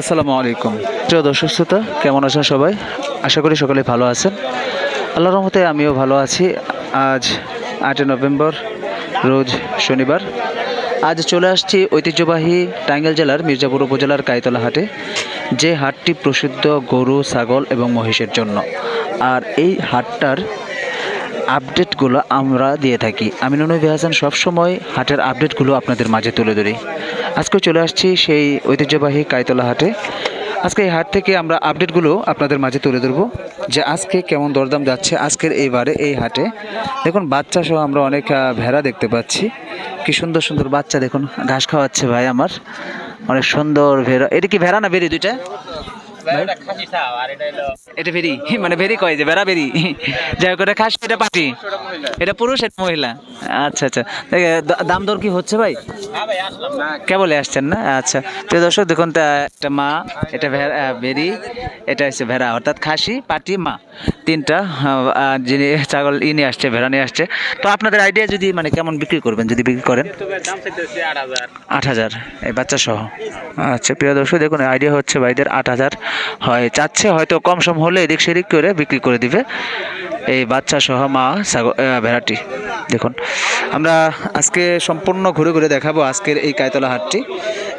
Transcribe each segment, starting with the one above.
আসসালামু আলাইকুম। প্রিয় দর্শক শ্রোতা, কেমন আছেন সবাই? আশা করি সকলে ভালো আছেন। আল্লাহর রহমতে আমিও ভালো আছি। আজ আটই নভেম্বর, রোজ শনিবার। আজ চলে আসছি ঐতিহ্যবাহী টাঙ্গাইল জেলার মির্জাপুর উপজেলার কাইতলা হাটে, যে হাটটি প্রসিদ্ধ গরু, ছাগল এবং মহিষের জন্য। আর এই হাটটার আপডেটগুলো আমরা দিয়ে থাকি। আমি নুনবী হাসান সবসময় হাটের আপডেটগুলো আপনাদের মাঝে তুলে ধরি। আজকে চলে আসছি সেই ঐতিহ্যবাহী কায়তলা হাটে। আজকে এই হাট থেকে আমরা আপডেটগুলো আপনাদের মাঝে তুলে ধরবো যে আজকে কেমন দরদাম যাচ্ছে আজকের এইবারে এই হাটে। দেখুন বাচ্চা সহ আমরা অনেক ভেড়া দেখতে পাচ্ছি। কি সুন্দর সুন্দর বাচ্চা দেখুন, ঘাস খাওয়াচ্ছে ভাই আমার। অনেক সুন্দর ভেড়া। এটা কি ভেড়া না বেরি দুইটা? এটা ভেরি মানে ভেরি কয় যে বেড়া ভেরি। যাই হোক এটা খাস এটা পাটি এটা পুরুষ এটা মহিলা। আচ্ছা আচ্ছা। দাম দর কি হচ্ছে ভাই? কেবলে আসছেন না? আচ্ছা। তো দর্শক দেখুন তা একটা মা এটা ভেড়া আহ, এটা হচ্ছে ভেড়া অর্থাৎ খাসি পাটি মা। তিনটা যিনি ছাগল ই নিয়ে আসছে, ভেড়া নিয়ে আসছে। তো আপনাদের আইডিয়া যদি মানে কেমন বিক্রি করবেন, যদি বিক্রি করেন? আট হাজার, এই বাচ্চা সহ। আচ্ছা প্রিয় দর্শক, দেখুন আইডিয়া হচ্ছে ভাইদের আট হাজার। হয়, চাচ্ছে, হয়তো কম সম হলে এদিক সেদিক করে বিক্রি করে দিবে এই বাচ্চা সহ মা ছাগল ভেড়াটি। দেখুন, আমরা আজকে সম্পূর্ণ ঘুরে ঘুরে দেখাবো আজকের এই কায়তলা হাটটি।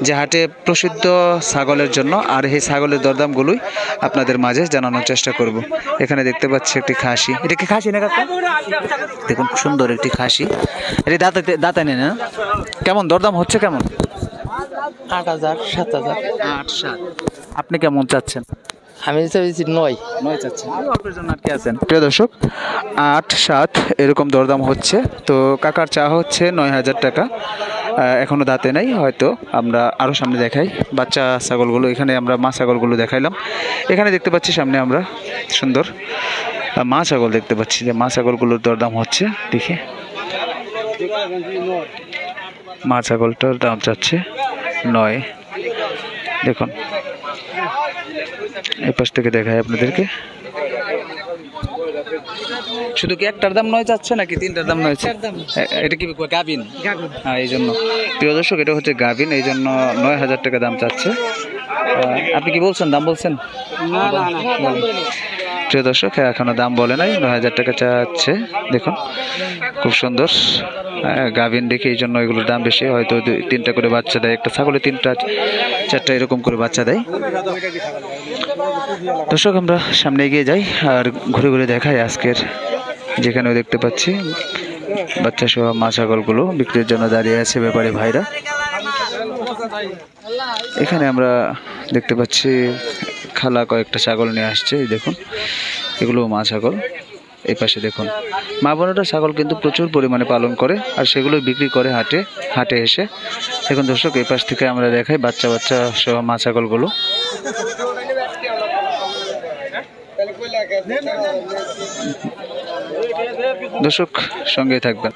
যে হাটে প্রসিদ্ধ ছাগলের জন্য আর এই ছাগলের দরদামগুলোই আপনাদের মাঝে জানানোর চেষ্টা করব। এখানে দেখতে পাচ্ছি একটি খাসি। এটা কি খাসি না কাকা? দেখুন সুন্দর একটি খাসি। এটি দাঁতাতে দাঁতায় নেই না কেমন? দরদাম হচ্ছে কেমন? আট হাজার সাত হাজার। আট সাত। আপনি কেমন চাচ্ছেন? আমি চাইছি নয়। নয় চাচ্ছেন। অল্পের জন্য আটকে আছেন প্রিয় দর্শক আট সাত এরকম দরদাম হচ্ছে। তো কাকার চা হচ্ছে নয় হাজার টাকা। আহ, এখনও দাঁতে নেই হয়তো আমরা আরও সামনে দেখাই। বাচ্চা ছাগলগুলো এখানে আমরা মা ছাগলগুলো দেখাইলাম। এখানে দেখতে পাচ্ছি সামনে আমরা সুন্দর মা ছাগল দেখতে পাচ্ছি। যে মা ছাগলগুলোর দরদাম হচ্ছে দেখে। মা ছাগলটার দাম চাচ্ছে নয়। দেখুন এই পাশ থেকে দেখায় আপনাদেরকে। শুধু কি একটার দাম নয় যাচ্ছে নাকি তিনটার দাম নয়? এটা কি গাবিন? হ্যাঁ এই জন্য। প্রিয় দর্শক এটা হচ্ছে গাবিন এই জন্য নয় হাজার টাকা দাম চাচ্ছে। আপনি কি বলছেন? দাম বলছেন? প্রিয় দর্শক হ্যাঁ এখনও দাম বলে নাই নয় হাজার টাকা চাচ্ছে। দেখুন খুব সুন্দর। হ্যাঁ, গাভিন দেখে এই জন্য এগুলোর দাম বেশি। হয়তো তিনটা করে বাচ্চা দেয় একটা ছাগলে তিনটা চারটা এরকম করে বাচ্চা দেয়। দর্শক আমরা সামনে এগিয়ে যাই আর ঘুরে ঘুরে দেখাই আজকের যেখানেও দেখতে পাচ্ছি বাচ্চা সহ মা ছাগলগুলো বিক্রির জন্য দাঁড়িয়ে আছে ব্যাপারী ভাইরা। এখানে আমরা দেখতে পাচ্ছি খালা কয়েকটা ছাগল নিয়ে আসছে দেখুন। এগুলো মা ছাগল, এই পাশে দেখুন। মা বোনেরা ছাগল কিন্তু প্রচুর পরিমাণে পালন করে আর সেগুলো বিক্রি করে হাটে হাটে এসে। এখন দর্শক, এই পাশ থেকে আমরা দেখাই বাচ্চা বাচ্চা সহ মা ছাগলগুলো। দর্শক সঙ্গে থাকবেন।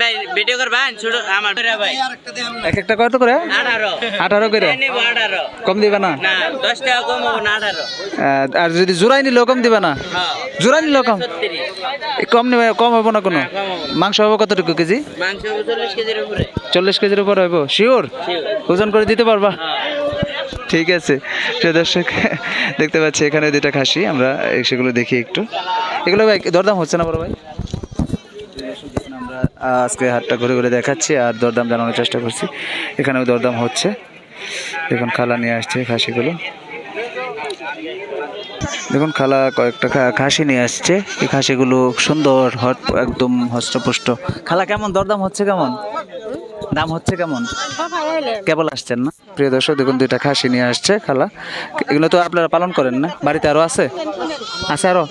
ভাই ভিডিও করবেন ছোট আমার। ভাই এক একটা কত করে? আঠারো। আঠারো করে? কম দিবে না? না দশ টাকা কম হব না আঠারো। আর যদি জোড়াই নিলেও কম দিবে না? হ্যাঁ। জোড়াই নিলেও কম? কম নেবে কম হব না কোনো? হব। মাংস হবে কতটুকু কেজি? চল্লিশ কেজির উপরে। চল্লিশ কেজির উপর হইব? শিওর ওজন করে দিতে পারবা? ঠিক আছে। প্রিয় দর্শক দেখতে পাচ্ছি এখানে দুটা খাসি আমরা সেগুলো দেখি একটু। এগুলো ভাই দরদাম হচ্ছে না বড় ভাই? আমরা আজকে হাটটা ঘুরে ঘুরে দেখাচ্ছি আর দরদাম জানানোর চেষ্টা করছি। এখানেও দরদাম হচ্ছে। দেখুন খালা নিয়ে আসছে খাসিগুলো। দেখুন খালা কয়েকটা খাসি নিয়ে আসছে। এই খাসিগুলো সুন্দর হট একদম হষ্টপুষ্ট খালা কেমন? দরদাম হচ্ছে কেমন? দাম হচ্ছে কেমন? কেবল আসছেন না? প্রিয় দর্শক, দেখুন দুইটা খাসি নিয়ে আসছে, খালা। এগুলো তো আপনারা পালন করেন না? বাড়িতে আরও আছে? আছে আরও?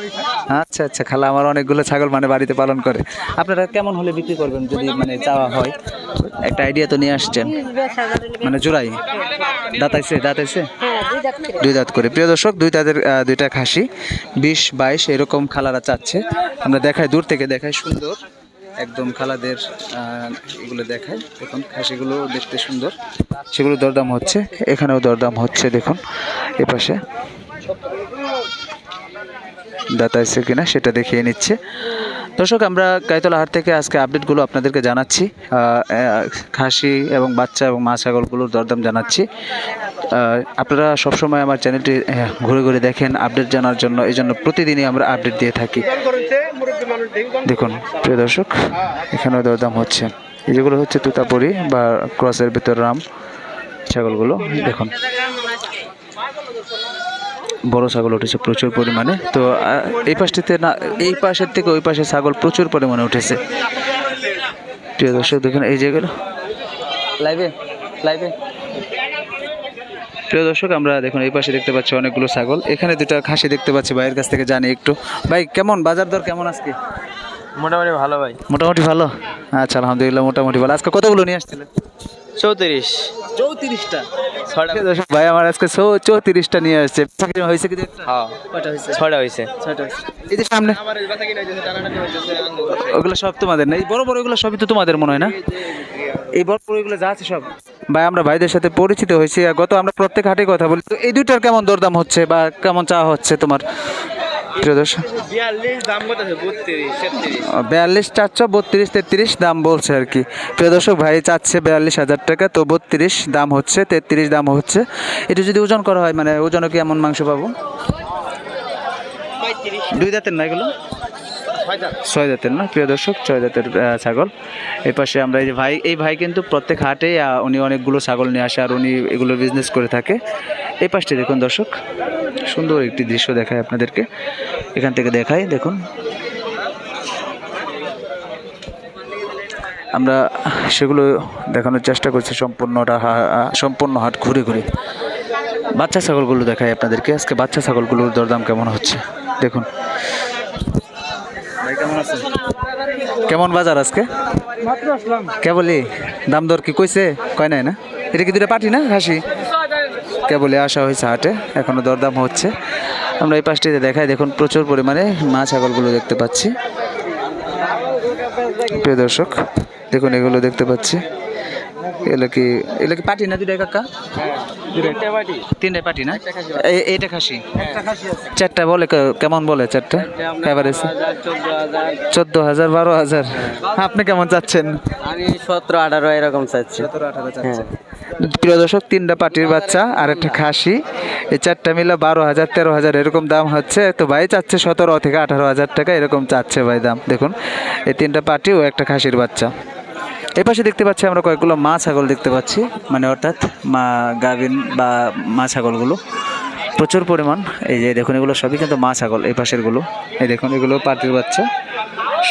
আচ্ছা আচ্ছা খালা, আমার অনেকগুলো ছাগল মানে বাড়িতে পালন করে। আপনারা কেমন হলে বিক্রি করবেন যদি মানে চাওয়া হয়? একটা আইডিয়া তো নিয়ে আসছেন। মানে জোড়াই? দাঁতাইছে দাঁতাইছে দুই দাঁত করে। প্রিয় দর্শক, দুই দাঁতের দুইটা খাসি, বিশ, বাইশ, এরকম খালারা চাচ্ছে। আমরা দেখাই, দূর থেকে দেখাই, সুন্দর। একদম খালাদের এগুলো দেখায়। দেখুন, খাসিগুলো দেখতে সুন্দর। সেগুলো দরদাম হচ্ছে, এখানেও দরদাম হচ্ছে, দেখুন এ পাশে দাতা এসে কিনা সেটা দেখিয়ে নিচ্ছে। দর্শক, আমরা গাইতলা হাট থেকে আজকে আপডেটগুলো আপনাদেরকে জানাচ্ছি। খাসি এবং বাচ্চা এবং মা ছাগলগুলোর দরদাম জানাচ্ছি। আপনারা সবসময় আমার চ্যানেলটি ঘুরে ঘুরে দেখেন আপডেট জানার জন্য। এই জন্য প্রতিদিনই আমরা আপডেট দিয়ে থাকি। দেখুন, প্রিয় দর্শক এখানেও দরদাম হচ্ছে। এই যেগুলো হচ্ছে তুতাপুরি বা ক্রসের ভিতর রাম ছাগলগুলো, দেখুন। বড় ছাগল উঠেছে প্রচুর পরিমাণে। তো এই পাশটিতে না, এই পাশের থেকে ওই পাশে ছাগল প্রচুর পরিমাণে উঠেছে। প্রিয় দর্শক, দেখুন এই যেগুলো লাইভে লাইভে প্রিয় দর্শক আমরা দেখুন এই পাশে দেখতে পাচ্ছি অনেকগুলো ছাগল। এখানে দুটো খাসি দেখতে পাচ্ছি ভাইয়ের কাছ থেকে জানি একটু। ভাই কেমন? বাজার দর কেমন আজকে? মোটামুটি ভালো ভাই। মোটামুটি ভালো? আচ্ছা আলহামদুলিল্লাহ মোটামুটি ভালো। আজকে কতগুলো নিয়ে আসছিলেন? চৌত্রিশ। চৌত্রিশটা? ছটা দর্শক ভাই আমার আজকে চৌ- চৌত্রিশটা নিয়ে আসছে। হয়েছে কি দেখতে হ্যাঁ। হয়েছে। ছটা হয়েছে। এই যে সামনে। ওগুলো সব তোমাদের না? এই বড় বড় এগুলো সবই তো তোমাদের মনে হয় না? এই বড় বড় এগুলো যা আছে সব? ভাই আমরা ভাইদের সাথে পরিচিত হয়েছি আর গত আমরা প্রত্যেক হাটে কথা বলি। তো এই দুইটার কেমন দরদাম হচ্ছে বা কেমন চাওয়া হচ্ছে তোমার? প্রিয় দর্শক? বিয়াল্লিশ চারশো বত্রিশ তেত্রিশ। দাম বলছে আর কি। প্রিয় দর্শক ভাই চাচ্ছে বিয়াল্লিশ হাজার টাকা তো বত্রিশ দাম হচ্ছে তেত্রিশ দাম হচ্ছে। এটা যদি ওজন করা হয় মানে ওজনে কি এমন মাংস পাবো? দুই দাঁতের না এগুলো? ছয় দাঁতের না? প্রিয় দর্শক ছয় আহ, ছাগল। এই পাশে আমরা এই যে ভাই এই ভাই কিন্তু প্রত্যেক হাটে উনি অনেকগুলো ছাগল নিয়ে আসে আর উনি এগুলো বিজনেস করে থাকে। এই পাশটি দেখুন দর্শক সুন্দর একটি দৃশ্য দেখায় আপনাদেরকে। এখান থেকে দেখাই দেখুন। আমরা সেগুলো দেখানোর চেষ্টা করছি সম্পূর্ণটা সম্পূর্ণ হাট ঘুরে ঘুরে। বাচ্চা ছাগলগুলো দেখাই আপনাদেরকে। আজকে বাচ্চা ছাগলগুলোর দরদাম কেমন হচ্ছে? দেখুন। কেমন বাজার আজকে? কে বলি দাম দর কি কইছে? কয় নাই না? এটা কি দুটো পাটি না? হাসি কে বলি আসা হয়েছে হাটে, এখনও দরদাম হচ্ছে। আমরা এই পাশটিতে দেখাই, দেখুন প্রচুর পরিমাণে মা ছাগলগুলো দেখতে পাচ্ছি। প্রিয় দর্শক, দেখুন এগুলো দেখতে পাচ্ছি। এগুলো কি এগুলো কি পাটি না দুটাই কাকা? তিনটাই পাটি না? এইটা খাসি? চারটা বলে কেমন বলে চারটা? এভারেজ চোদ্দ হাজার। বারো হাজার। আপনি কেমন চাচ্ছেন? আমি সতেরো আঠারো এরকম চাচ্ছি। প্রিয় দর্শক তিনটা পাটির বাচ্চা আর একটা খাসি। এই চারটা মিলে বারো হাজার তেরো হাজার এরকম দাম হচ্ছে। তো ভাই চাচ্ছে সতেরো থেকে আঠারো হাজার টাকা এরকম চাচ্ছে ভাই দাম। দেখুন এই তিনটা পাটি ও একটা খাসির বাচ্চা। এই পাশে দেখতে পাচ্ছি আমরা কয়েকগুলো মা ছাগল দেখতে পাচ্ছি। মানে অর্থাৎ মা গাভিন বা মা ছাগলগুলো। প্রচুর পরিমাণ। এই যে দেখুন, এগুলো সবই কিন্তু মা ছাগল, এই পাশেরগুলো। এই দেখুন, এগুলো পাটির বাচ্চা।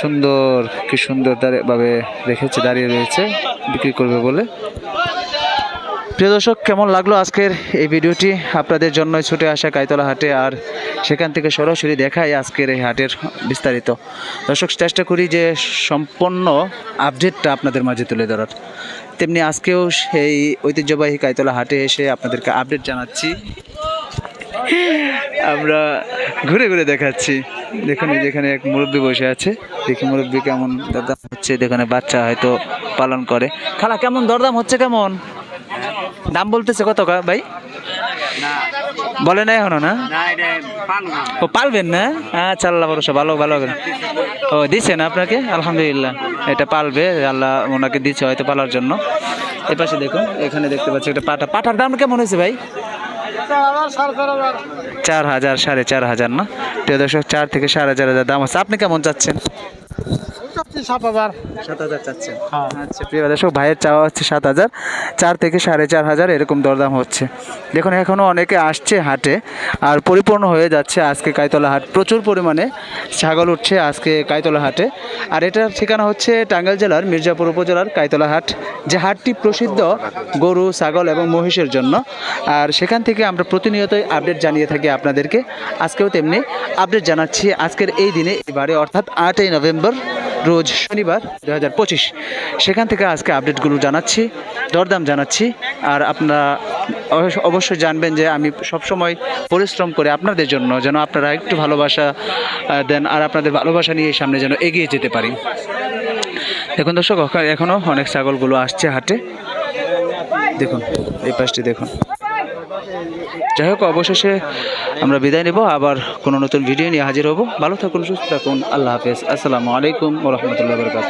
সুন্দর, কি সুন্দর ভাবে রেখেছে, দাঁড়িয়ে রয়েছে, বিক্রি করবে বলে। প্রিয় দর্শক, কেমন লাগল আজকের এই ভিডিওটি? আপনাদের জন্য ছুটে আসা কাইতলা হাটে আর সেখান থেকে সরাসরি দেখাই আজকের এই হাটের বিস্তারিত। দর্শক, চেষ্টা করি যে সম্পূর্ণ আপডেটটা আপনাদের মাঝে তুলে ধরার। তেমনি আজকেও সেই ঐতিহ্যবাহী কাইতলা হাটে এসে আপনাদেরকে আপডেট জানাচ্ছি। আমরা ঘুরে ঘুরে দেখাচ্ছি। দেখুন যেখানে এক মুরব্বী বসে আছে। দেখি মুরব্বী কেমন দরদাম হচ্ছে। যেখানে বাচ্চা হয়তো পালন করে। খালা, কেমন দরদাম হচ্ছে কেমন? দাম বলতেছে কত ভাই? বলে না এখনও না? ও পালবেন না? আচ্ছা আল্লাহ ভরসা ভালো ভালো। ও দিছে না আপনাকে? আলহামদুলিল্লাহ এটা পালবে আল্লাহ ওনাকে দিচ্ছে হয়তো পালার জন্য। এই পাশে দেখুন এখানে দেখতে পাচ্ছি একটা পাটা। পাটার দাম কেমন হয়েছে ভাই? চার হাজার সাড়ে চার হাজার না? প্রিয় দর্শক চার থেকে সাড়ে চার হাজার দাম আছে। আপনি কেমন চাচ্ছেন? সাত হাজার। চাচ্ছেন। আচ্ছা প্রিয় দর্শক ভাইয়ের চাওয়া হচ্ছে সাত হাজার। চার থেকে সাড়ে চার হাজার এরকম দরদাম হচ্ছে। দেখুন এখনও অনেকে আসছে হাটে আর পরিপূর্ণ হয়ে যাচ্ছে আজকে কাইতলা হাট। প্রচুর পরিমাণে ছাগল উঠছে আজকে কাইতলা হাটে। আর এটার ঠিকানা হচ্ছে টাঙ্গাইল জেলার মির্জাপুর উপজেলার কাইতলা হাট যে হাটটি প্রসিদ্ধ গরু ছাগল এবং মহিষের জন্য। আর সেখান থেকে আমরা প্রতিনিয়তই আপডেট জানিয়ে থাকি আপনাদেরকে। আজকেও তেমনি আপডেট জানাচ্ছি আজকের এই দিনে এবারে অর্থাৎ আটই নভেম্বর। রোজ শনিবার দু হাজার পঁচিশ। সেখান থেকে আজকে আপডেটগুলো জানাচ্ছি, দরদাম জানাচ্ছি, আর আপনারা অবশ্য- অবশ্যই জানবেন যে আমি সবসময় পরিশ্রম করে আপনাদের জন্য যেন আপনারা একটু ভালোবাসা দেন আর আপনাদের ভালোবাসা নিয়ে সামনে যেন এগিয়ে যেতে পারি। দেখুন দর্শক ওখা- এখনও অনেক ছাগলগুলো আসছে হাটে। দেখুন, এই পাশটি দেখুন। যাই হোক অবশেষে আমরা বিদায় নেব। আবার কোনো নতুন ভিডিও নিয়ে হাজির হব। ভালো থাকুন, সুস্থ থাকুন। আল্লাহ হাফেজ। আসসালামু আলাইকুম ওরহমতুল্লাহ বরকাত